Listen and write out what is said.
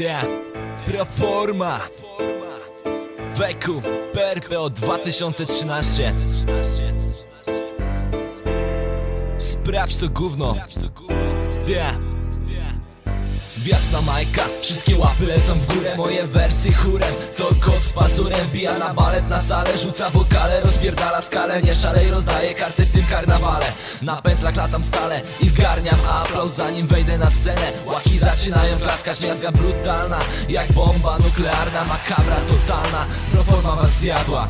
Ta, proforma Weku, PRPO 2013 Sprawdź to gówno. Ta Wiasna majka, wszystkie łapy lecą w górę. Moje wersy chórem, to z pazurem Bija na balet na salę, rzuca wokale Rozpierdala skalę, nie szalej Rozdaje karty w tym karnawale. Na pętlach latam stale i zgarniam aplauz Zanim wejdę na scenę, łaki zaczynają klaskać Miazga brutalna, jak bomba nuklearna Makabra totalna, proforma was zjadła